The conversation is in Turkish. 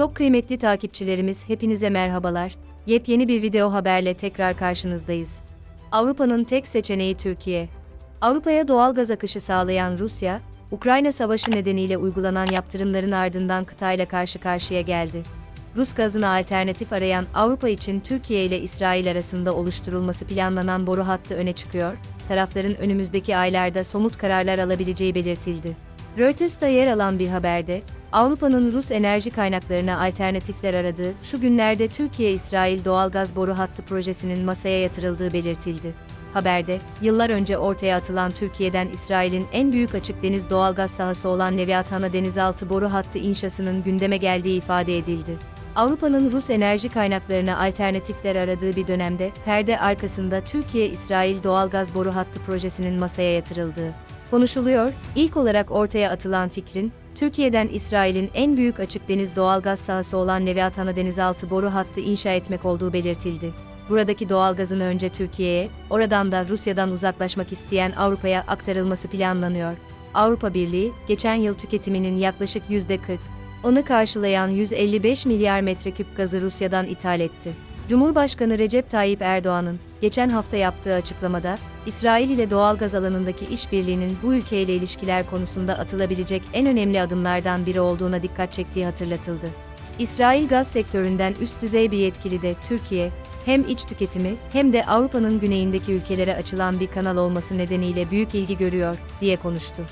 Çok kıymetli takipçilerimiz hepinize merhabalar. Yepyeni bir video haberle tekrar karşınızdayız. Avrupa'nın tek seçeneği Türkiye. Avrupa'ya doğal gaz akışı sağlayan Rusya, Ukrayna savaşı nedeniyle uygulanan yaptırımların ardından kıtayla karşı karşıya geldi. Rus gazına alternatif arayan Avrupa için Türkiye ile İsrail arasında oluşturulması planlanan boru hattı öne çıkıyor, tarafların önümüzdeki aylarda somut kararlar alabileceği belirtildi. Reuters'ta yer alan bir haberde, Avrupa'nın Rus enerji kaynaklarına alternatifler aradığı, şu günlerde Türkiye-İsrail doğalgaz boru hattı projesinin masaya yatırıldığı belirtildi. Haberde, yıllar önce ortaya atılan Türkiye'den İsrail'in en büyük açık deniz doğalgaz sahası olan Leviathan'a denizaltı boru hattı inşasının gündeme geldiği ifade edildi. Avrupa'nın Rus enerji kaynaklarına alternatifler aradığı bir dönemde, perde arkasında Türkiye-İsrail doğalgaz boru hattı projesinin masaya yatırıldığı konuşuluyor. İlk olarak ortaya atılan fikrin, Türkiye'den İsrail'in en büyük açık deniz doğalgaz sahası olan Leviathan'a denizaltı boru hattı inşa etmek olduğu belirtildi. Buradaki doğalgazın önce Türkiye'ye, oradan da Rusya'dan uzaklaşmak isteyen Avrupa'ya aktarılması planlanıyor. Avrupa Birliği, geçen yıl tüketiminin yaklaşık %40, onu karşılayan 155 milyar metreküp gazı Rusya'dan ithal etti. Cumhurbaşkanı Recep Tayyip Erdoğan'ın geçen hafta yaptığı açıklamada, İsrail ile doğal gaz alanındaki işbirliğinin bu ülkeyle ilişkiler konusunda atılabilecek en önemli adımlardan biri olduğuna dikkat çektiği hatırlatıldı. İsrail gaz sektöründen üst düzey bir yetkili de Türkiye, hem iç tüketimi hem de Avrupa'nın güneyindeki ülkelere açılan bir kanal olması nedeniyle büyük ilgi görüyor, diye konuştu.